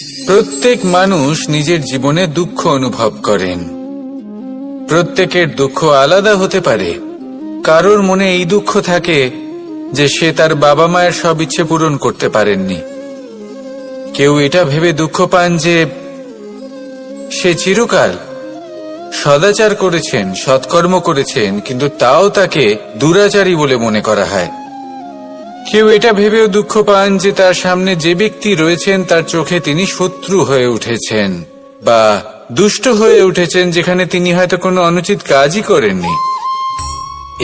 প্রত্যেক মানুষ নিজের জীবনে দুঃখ অনুভব করেন। প্রত্যেকের দুঃখ আলাদা হতে পারে। কারোর মনে এই দুঃখ থাকে যে সে তার বাবা মায়ের সব ইচ্ছে পূরণ করতে পারেননি। কেউ এটা ভেবে দুঃখ পান যে সে চিরকাল সদাচার করেছেন, সৎকর্ম করেছেন, কিন্তু তাও তাকে দুরাচারী বলে মনে করা হয়। কেউ এটা ভেবেও দুঃখ পান যে তার সামনে যে ব্যক্তি রয়েছেন, তার চোখে তিনি শত্রু হয়ে উঠেছেন বা দুষ্ট হয়ে উঠেছেন, যেখানে তিনি হয়তো কোনো অনুচিত কাজই করেননি।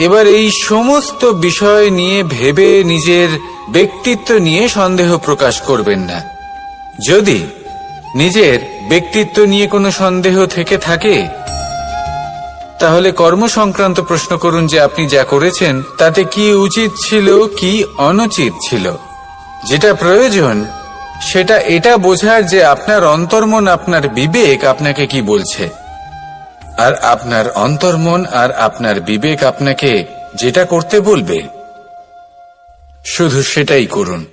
এবার এই সমস্ত বিষয় নিয়ে ভেবে নিজের ব্যক্তিত্ব নিয়ে সন্দেহ প্রকাশ করবেন না। যদি নিজের ব্যক্তিত্ব নিয়ে কোনো সন্দেহ থেকে থাকে তাহলে কর্ম সংক্রান্ত প্রশ্ন করুন যে আপনি যা করেছেন, তাতে কি উচিত ছিল, কি অনুচিত ছিল। যেটা প্রয়োজন, সেটা এটা বোঝার যে আপনার অন্তর্মন, আপনার বিবেক আপনাকে কি বলছে। আর আপনার অন্তর্মন আর আপনার বিবেক আপনাকে যেটা করতে বলবে, শুধু সেটাই করুন।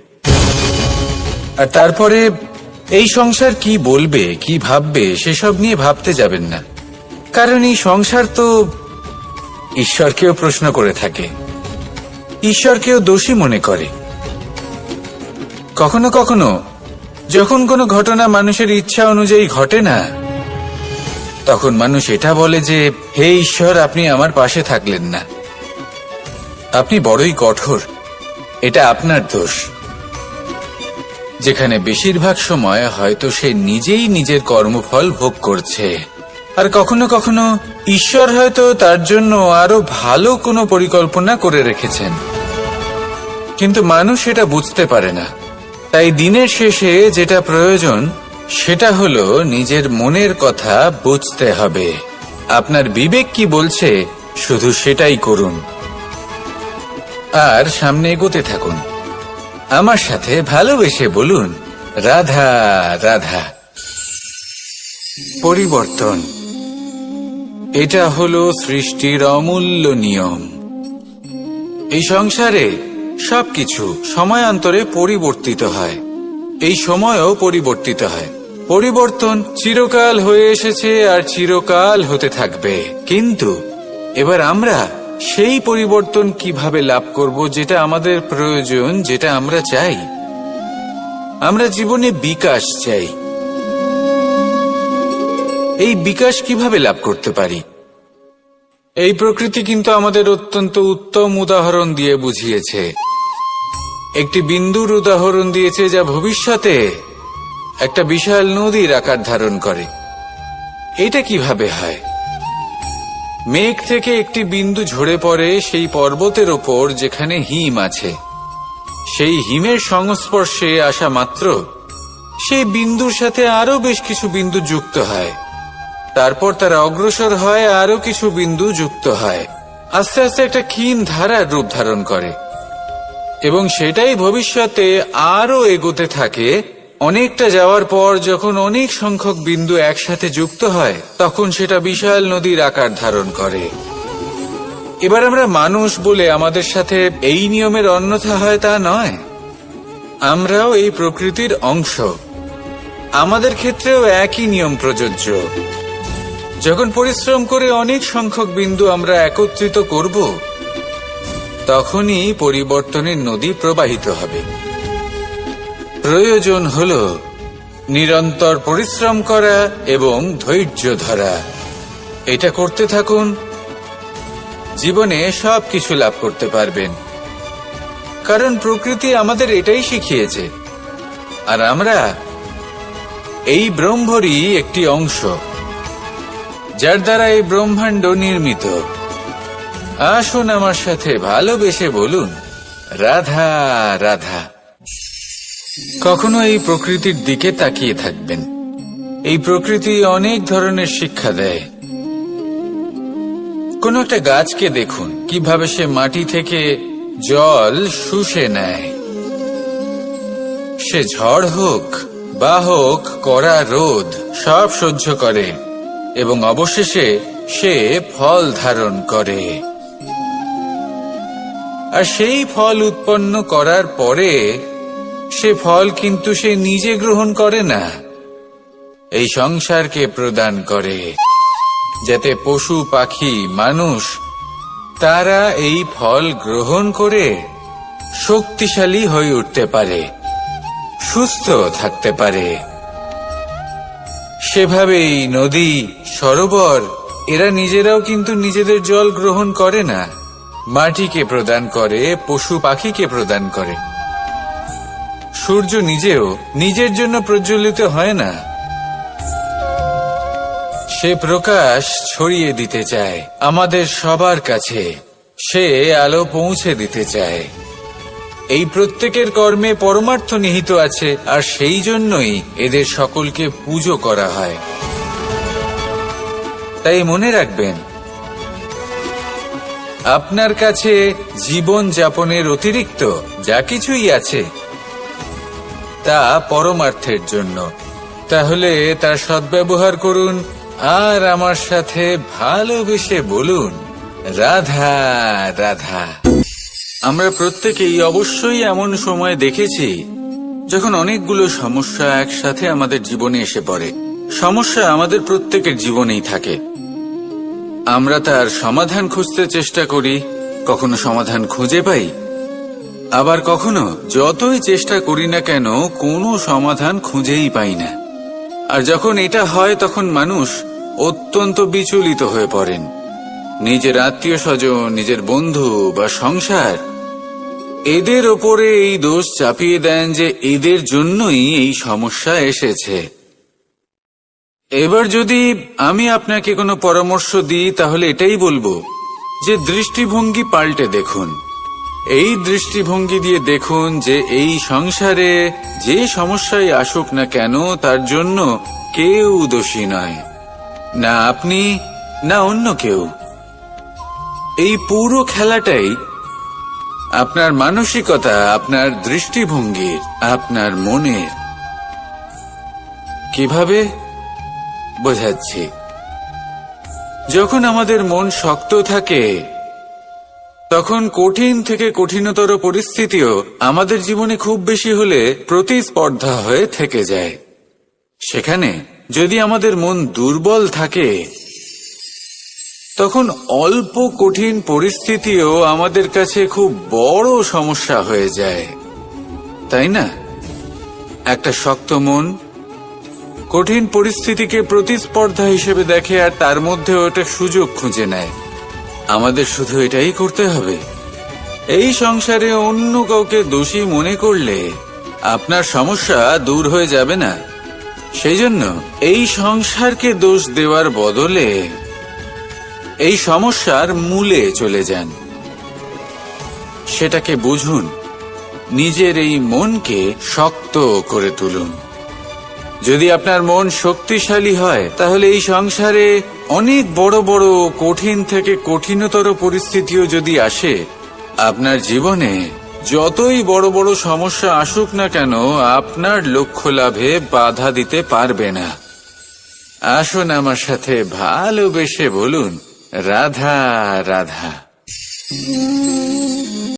আর তারপরে, এই সংসার কি বলবে, কি ভাববে, সেসব নিয়ে ভাবতে যাবেন না। কারণ এই সংসার তো ঈশ্বরকেও প্রশ্ন করে থাকে। ঈশ্বরকেও দোষী মনে করে। কখনো কখনো যখন কোনো ঘটনা মানুষের ইচ্ছা অনুযায়ী ঘটে না, তখন মানুষ এটা বলে যে, হে ঈশ্বর, আপনি আমার পাশে থাকলেন না। আপনি বড়ই কঠোর। এটা আপনার দোষ। যেখানে বেশিরভাগ সময় হয়তো সে নিজেই নিজের কর্মফল ভোগ করছে। আর কখনো কখনো ঈশ্বর হয়তো তার জন্য আরও ভালো কোনো পরিকল্পনা করে রেখেছেন। কিন্তু মানুষ এটা বুঝতে পারে না। তাই দিনের শেষে যেটা প্রয়োজন, সেটা হলো নিজের মনের কথা বুঝতে হবে। আপনার বিবেক কি বলছে, শুধু সেটাই করুন। আর সামনে এগোতে থাকুন। আমার সাথে ভালোবেসে বলুন, রাধা রাধা। পরিবর্তন। এটা হলো সৃষ্টির অমূল্য নিয়ম। এই সংসারে সবকিছু সময়ান্তরে পরিবর্তিত হয়। এই সময়ও পরিবর্তিত হয়। পরিবর্তন চিরকাল হয়ে এসেছে আর চিরকাল হতে থাকবে। কিন্তু এবার আমরা সেই পরিবর্তন কীভাবে লাভ করব যেটা আমাদের প্রয়োজন, যেটা আমরা চাই? আমরা জীবনে বিকাশ চাই। এই বিকাশ কীভাবে লাভ করতে পারি? এই প্রকৃতি কিন্তু আমাদের অত্যন্ত উত্তম উদাহরণ দিয়ে বুঝিয়েছে। একটি বিন্দুর উদাহরণ দিয়েছে যা ভবিষ্যতে একটা বিশাল নদীর আকার ধারণ করে। এটা কীভাবে হয়? মেঘ থেকে একটি বিন্দু ঝরে পড়ে সেই পর্বতের ওপর যেখানে হিম আছে। সেই হিমের সংস্পর্শে আসা মাত্র সেই বিন্দুর সাথে আরও বেশ কিছু বিন্দু যুক্ত হয়। তারপর তারা অগ্রসর হয় আরও কিছু বিন্দু যুক্ত হয়। আস্তে আস্তে একটা ক্ষীণ ধারার রূপ ধারণ করে। এবং সেটাই ভবিষ্যতে আরও এগোতে থাকে। অনেকটা যাওয়ার পর যখন অনেক সংখ্যক বিন্দু একসাথে যুক্ত হয়, তখন সেটা বিশাল নদীর আকার ধারণ করে। এবার আমরা মানুষ বলে আমাদের সাথে এই নিয়মের অন্যথা হয় তা নয়। আমরাও এই প্রকৃতির অংশ। আমাদের ক্ষেত্রেও একই নিয়ম প্রযোজ্য। যখন পরিশ্রম করে অনেক সংখ্যক বিন্দু আমরা একত্রিত করব, তখনই পরিবর্তনের নদী প্রবাহিত হবে। প্রয়োজন হল নিরন্তর পরিশ্রম করা এবং ধৈর্য ধরা। এটা করতে থাকুন। জীবনে সব কিছু লাভ করতে পারবেন। কারণ প্রকৃতি আমাদের এটাই শিখিয়েছে। আর আমরা এই ব্রহ্মরই একটি অংশ। যার দ্বারা এই ব্রহ্মাণ্ড নির্মিত। আসুন আমার সাথে ভালোবেসে বলুন, রাধা রাধা। কখনো এই প্রকৃতির দিকে তাকিয়ে থাকবেন। এই প্রকৃতি অনেক ধরনের শিক্ষা দেয়। কোন একটা গাছকে দেখুন, কীভাবে সে মাটি থেকে জল শুষে নেয়। সে ঝড় হোক, বা হোক, কড়া রোদ, সব সহ্য করে। এবং অবশেষে সে ফল ধারণ করে। আর সেই ফল উৎপন্ন করার পরে সে ফল কিন্তু সে নিজে গ্রহণ করে না। এই সংসারকে প্রদান করে, যাতে পশু, পাখি, মানুষ তারা এই ফল গ্রহণ করে শক্তিশালী হয়ে উঠতে পারে, সুস্থ থাকতে পারে। সেভাবেই নদী সরোবর, এরা নিজেরাও কিন্তু নিজেদের জল গ্রহণ করে না। মাটিকে প্রদান করে, পশু পাখিকে প্রদান করে। সূর্য নিজেও নিজের জন্য প্রজ্বলিত হয় না। সে প্রকাশ ছড়িয়ে দিতে চায় আমাদের সবার কাছে। সে আলো পৌঁছে দিতে চায়। এই প্রত্যেকের কর্মে পরমার্থ নিহিত আছে, আর সেই জন্যই এদের সকলকে পুজো করা হয়। তাই মনে রাখবেন, আপনার কাছে জীবন যাপনের অতিরিক্ত যা কিছুই আছে, তা পরমার্থের জন্য। তাহলে তার সদ্ব্যবহার করুন আর আমার সাথে ভালোবেসে বলুন, রাধা রাধা। আমরা প্রত্যেকেই অবশ্যই এমন সময় দেখেছি যখন অনেকগুলো সমস্যা একসাথে আমাদের জীবনে এসে পড়ে। সমস্যা আমাদের প্রত্যেকের জীবনেই থাকে। আমরা তার সমাধান খুঁজতে চেষ্টা করি, কখনো সমাধান খুঁজে পাই। আবার কখনো যতই চেষ্টা করি না কেন, কোনো সমাধান খুঁজেই পাই না। আর যখন এটা হয়, তখন মানুষ অত্যন্ত বিচলিত হয়ে পড়েন। নিজের আত্মীয় স্বজন নিজের বন্ধু বা সংসার, এদের ওপরে এই দোষ চাপিয়ে দেন যে এদের জন্যই এই সমস্যা এসেছে। এবার যদি আমি আপনাকে কোনো পরামর্শ দিই, তাহলে এটাই বলব যে দৃষ্টিভঙ্গি পাল্টে দেখুন। এই দৃষ্টিভঙ্গি দিয়ে দেখুন যে এই সংসারে যে সমস্যায় আসুক না কেন, তার জন্য কেউ দোষী নয়। না আপনি, না অন্য কেউ। এই পুরো খেলাটাই আপনার মানসিকতা, আপনার দৃষ্টিভঙ্গির আপনার মনের। কীভাবে? বোঝাচ্ছি। যখন আমাদের মন শক্ত থাকে, তখন কঠিন থেকে কঠিনতর পরিস্থিতিও আমাদের জীবনে খুব বেশি হলে প্রতিস্পর্ধা হয়ে থেকে যায়। সেখানে যদি আমাদের মন দুর্বল থাকে, তখন অল্প কঠিন পরিস্থিতিও আমাদের কাছে খুব বড় সমস্যা হয়ে যায়। তাই না? একটা শক্ত মন কঠিন পরিস্থিতিকে প্রতিস্পর্ধা হিসেবে দেখে আর তার মধ্যে ওটা সুযোগ খুঁজে নেয়। আমাদের শুধু এটাই করতে হবে। এই সংসারে অন্য কাউকে দোষী মনে করলে আপনার সমস্যা দূর হয়ে যাবে না। সেই জন্য এই সংসারকে দোষ দেওয়ার বদলে এই সমস্যার মূলে চলে যান। সেটাকে বুঝুন। নিজের এই মনকে শক্ত করে তুলুন। যদি আপনার মন শক্তিশালী হয়, তাহলে এই সংসারে অনেক বড় বড় কঠিন থেকে কঠিনতর পরিস্থিতিও যদি আসে, আপনার জীবনে যতই বড় বড় সমস্যা আসুক না কেন, আপনার লক্ষ্য লাভে বাধা দিতে পারবে না। আসুন আমার সাথে ভালোবেসে বলুন, রাধা রাধা।